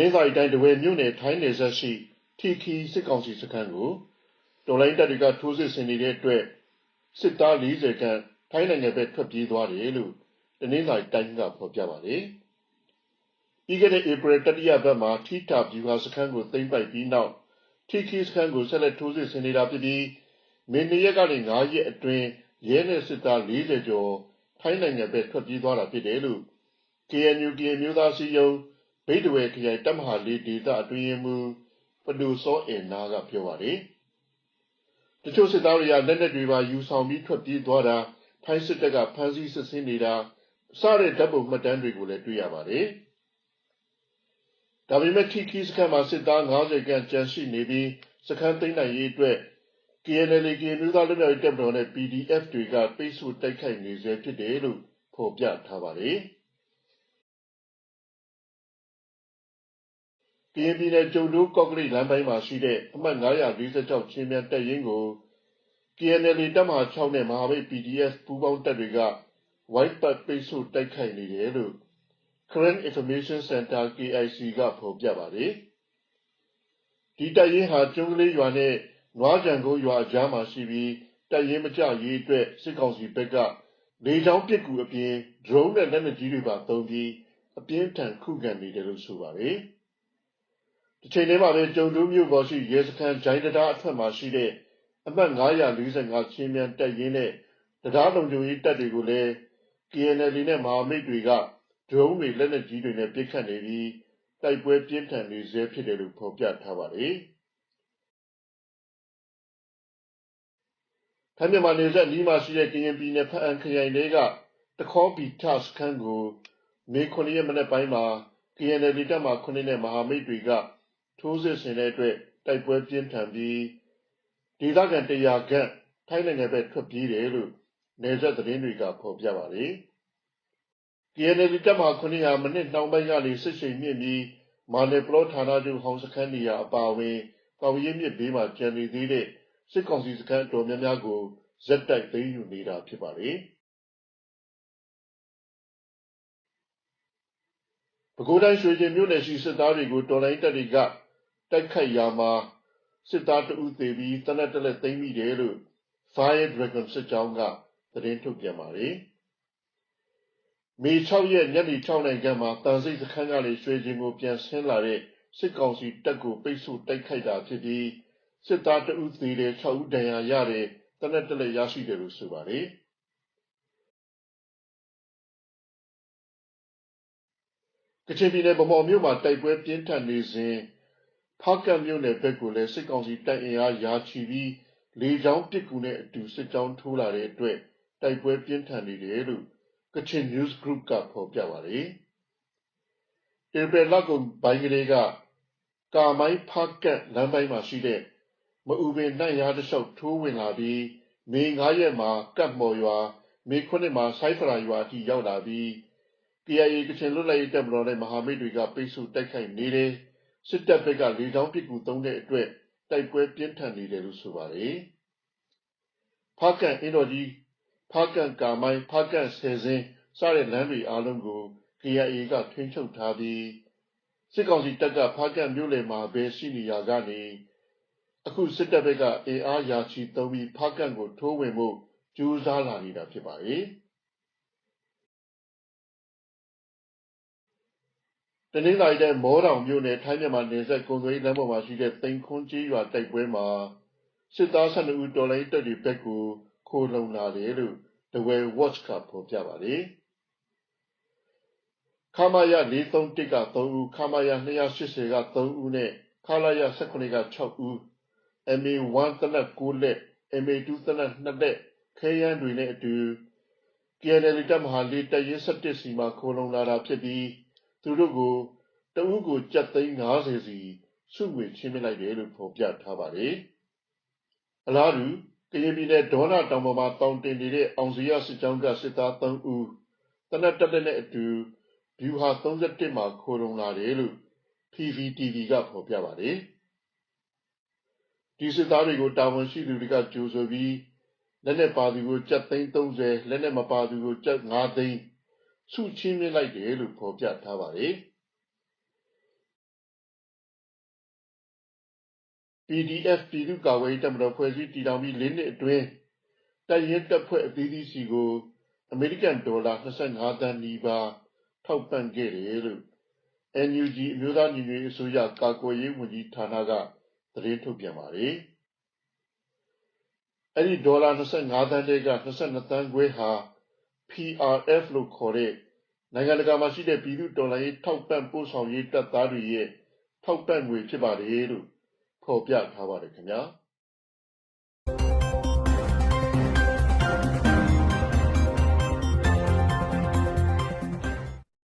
နင်္သာရီတိုင်းတဝယ်မြို့နယ် ထိုင်းနယ်စပ်ရှိ ထီခီ စစ်ကောင်စီစခန်းကို တော်လိုင်းတပ်တွေက ထိုးစစ်ဆင်နေတဲ့အတွက် စစ်သား40ခန့် ထိုင်းနိုင်ငံဘက် ထွက်ပြေးသွားတယ်လို့ တနင်္သာရီတိုင်းက ဖော်ပြပါတယ်။ပြီးခဲ့တဲ့ ဧပြီ တတိယပတ်မှာထိတာဗျူဟာစခန်းကို သိမ်းပိုက်ပြီးနောက် ထီခီစခန်းကို ဆက်လက် ထိုးစစ်ဆင်နေတာဖြစ်ပြီးမင်းနရက်ကနေ9ရက်အတွင်း ရဲနဲ့စစ်သား40ကျော် ထိုင်းနိုင်ငံဘက် ထွက်ပြေးသွားတာဖြစ်တယ်လို့ KNU ကရင်မျိုးသားစည်းရုံး ဘိတ်တဝဲခရိုင်တပ်မဟာလေးဒေသအတွင်းမှပဒူစောအင်နာကပြောပါတယ်။တချို့စစ်သားတွေကလက်နက်တွေပါယူဆောင်ပြီးထွက်ပြေးသွားတာထိုင်းစစ်တပ်ကဖမ်းဆီးစစ်ဆင်းနေတာစတဲ့ဓာတ်ပုံမှတ်တမ်းတွေကိုလည်းတွေ့ရပါတယ်။ဒါပေမဲ့ထီခီစခန်းမှာစစ်သား90ခန့်ကျန်ရှိနေပြီးစခန်းသိမ်းနိုင်ရေးအတွက် KNL ကမျိုးသားလူမျိုးရေးတပ်မတော်နဲ့ PDF တွေကပိတ်ဆို့တိုက်ခိုက်နေဆဲဖြစ်တယ်လို့ဖော်ပြထားပါတယ်။ ကရင်ပြည်နယ် ကျုံတိုး ကော့ကရိတ် လမ်းပိုင်းမှာရှိတဲ့ အမှတ်946ချင်းမြတ်တပ်ရင်းကို KNL တပ်မဟာ6နဲ့ မဟာမိတ် PDF ပူးပေါင်းတပ်တွေက white pad ပိတ်ဆို့ တိုက်ခိုက်နေတယ်လို့ Current Information Center KIC က ဖော်ပြပါတယ်။ဒီတပ်ရင်းဟာ ကျွန်းကလေးရွာနဲ့ နွားကြံကုန်းရွာအကြားမှာရှိပြီး တပ်ရင်းမကြရေးအတွက် စစ်ကောင်စီဘက်က လေကြောင်းပစ်ကူအပြင် drone နဲ့ လက်နက်ကြီးတွေပါသုံးပြီး အပြင်းထန် ခုခံနေတယ်လို့ ဆိုပါတယ်။ ဒီချိန်ထဲမှာပဲကျုံတူးမြို့ပေါ်ရှိရဲစခန်းဂျိုင်းတရားအထက်မှာရှိတဲ့အမှတ်945ချင်းမြန်တပ်ရင်းနဲ့တရားလုံခြုံရေးတပ်တွေကိုလည်း KNL နဲ့မဟာမိတ်တွေက drone တွေလက်နက်ကြီးတွေနဲ့ပစ်ခတ်နေပြီးတိုက်ပွဲပြင်းထန်နေဆဲဖြစ်တယ်လို့ဖော်ပြထားပါတယ်။ထိုင်းမြန်မာနယ်စပ်နီးမှာရှိတဲ့ကရင်ပြည်နယ်ဖအံခရိုင်တွေကတခေါပီထစခန်းကိုမေ9ရက်မနေ့ပိုင်းမှာ KNL တပ်မှ9နဲ့မဟာမိတ်တွေက ထိုးစစ်ဆင်တဲ့အတွက်တိုက်ပွဲပြင်းထန်ပြီးဒေသခံ100ခန့်ထိုင်းနိုင်ငံဘက်ထွက်ပြေးတယ်လို့နယ်စပ်သတင်းတွေကဖော်ပြပါတယ်။ KNL တပ်မှ9ဟာမနစ်နှောင်းပိုင်းကနေစစ်ရှိန်မြင့်ပြီးမာနယ်ပလောဌာနချုပ်ဟောင်းစခန်းနေရာအပါအဝင်ကောင်းရင်းမြစ်ဘေးမှာကျန်နေသေးတဲ့စစ်ကောင်စီစခန်းတော်များများကိုဇက်တိုက်သိမ်းယူနေတာဖြစ်ပါတယ်။ပဲခူးတိုင်းရွှေကျင်မြို့နယ်ရှိစစ်သားတွေကိုတော်လိုင်းတပ်တွေက တိုက်ခိုက်ရာမှာစစ်သားတဦးသေပြီးတနက်တလက်သိမ်းမိတယ်လို့ Fire Dragon စစ်ကြောင်းကသတင်းထုတ်ပြန်ပါတယ်။မေ6ရက်ညနေ6နာရီခန့်မှာတန်စိတ်စခန်းကနေရွှေကျင်ကိုပြန်ဆင်းလာတဲ့စစ်ကောင်စီတပ်ကိုပိတ်ဆို့တိုက်ခိုက်တာဖြစ်ပြီးစစ်သားတဦးသေတယ်6ဦးဒဏ်ရာရတယ်တနက်တလက်ရရှိတယ်လို့ဆိုပါတယ်ကချင်ပြည်နယ်ဗမော်မြို့မှာတိုက်ပွဲပြင်းထန်နေစဉ် ဖားကတ်မြို့နယ်ဘက်ကိုလည်းစစ်ကောင်စီတပ်အင်အားရာချီပြီးလေကြောင်းပစ်ကူနဲ့အတူစစ်ကြောင်းထိုးလာတဲ့အတွက်တိုက်ပွဲပြင်းထန်နေတယ်လို့ကချင် News Group ကဖော်ပြပါတယ်။ဧပြီလကုန်ပိုင်းကလေးကကာမိုင်းဖားကတ်လမ်းပိုင်းမှာရှိတဲ့မအူပင်နိုင်ရားတစ်လျှောက်ထိုးဝင်လာပြီးမေ9ရက်မှာကတ်မော်ရွာမေ9မှာဆိုင်းဖရာရွာအထိရောက်လာပြီး KIA ကချင်လွတ်လပ်ရေးတပ်မတော်နဲ့မဟာမိတ်တွေကပိတ်ဆို့တိုက်ခိုက်နေတယ် စစ်တပ်ဘက်က လေကြောင်းပစ်ကူသုံးတဲ့အတွက် တိုက်ပွဲပြင်းထန်နေတယ်လို့ ဆိုပါတယ် ဖားကန်အင်းတော်ကြီး ဖားကန်ကာမိုင်း ဖားကန်ဆယ်စင်း စတဲ့လမ်းတွေအားလုံးကို KIA က ထိန်းချုပ်ထားပြီး စစ်ကောင်စီတပ်က ဖားကန်မြို့လယ်မှာပဲ ရှိနေရကနေ အခု စစ်တပ်ဘက်က အင်အားရာချီသုံးပြီး ဖားကန့်ကို ထိုးဝင်ဖို့ ကြိုးစားလာနေတာ ဖြစ်ပါတယ်။ တနင်္လာရီတိုင်း မောတောင်မြို့နယ် ထိုင်းမြန်မာနယ်စပ် ကုန်သွယ်ရေးလမ်းပေါ်မှာရှိတဲ့ သိမ်ခွန်းကြီးရွာ တိုက်ပွဲမှာ စစ်သား12ဦး တော်လိုင်းတပ်တွေဘက်ကို ခိုလုံလာတယ်လို့ The Way Watch က ဖော်ပြပါတယ်။ခမာယ431က3ဦး ခမာယ280က3ဦးနဲ့ ခလာယ18က6ဦး MA1 သေနတ်6လက် MA2 သေနတ်2လက် ခဲယမ်းတွေနဲ့အတူ KNL တပ်မဟာလေးတပ်ရင်း17စီမှာ ခိုလုံလာတာဖြစ်ပြီး သူတို့ကိုတဦးကိုကြက်သိန်း90စီစုငွေချင်းမြင့်လိုက်တယ်လို့ဖော်ပြထားပါတယ်။အလားတူကရင်ပြည်နယ်ဒေါနာတောင်ပေါ်မှာတောင်တင်နေတဲ့အောင်စီရစစ်ကြောင်းကစစ်သား3ဦးတနက်တက်တဲ့နဲ့အတူဗျူဟာ31မှာခိုလုံလာတယ်လို့ PVTV ကဖော်ပြပါတယ်။ဒီစစ်သားတွေကိုတာဝန်ရှိသူတွေကကြိုဆိုပြီးလက်နက်ပါသူကိုကြက်သိန်း30လက်နက်မပါသူကိုကြက်5သိန်း စုချင်းမြင့်လိုက်တယ်လို့ဖော်ပြထားပါတယ်။ PDF ပြည်သူ့ကာကွယ်ရေးတပ်မတော်ဖွဲ့စည်းတည်ထောင်ပြီး ၄ နှစ်အတွင်း တပ်ရင်းတပ်ဖွဲ့အသီးသီးစီကို အမေရိကန်ဒေါ်လာ25သန်းနီးပါး ထောက်ပံ့ခဲ့တယ်လို့ NUG အမျိုးသားညီညွတ်ရေးအစိုးရ ကာကွယ်ရေးဝန်ကြီးဌာနက သတင်းထုတ်ပြန်ပါတယ်။အဲ့ဒီ ဒေါ်လာ25သန်းတဲက22သန်းခွဲဟာ PRF လို့ခေါ်တဲ့ နိုင်ငံတကာမှာရှိတဲ့ ပြည်သူ့တော်လှန်ရေး ထောက်ပံ့ပို့ဆောင်ရေး တပ်သားတွေရဲ့ ထောက်ပံ့ငွေ ဖြစ်ပါတယ်လို့ ဖော်ပြထားပါတယ်ခင်ဗျာ။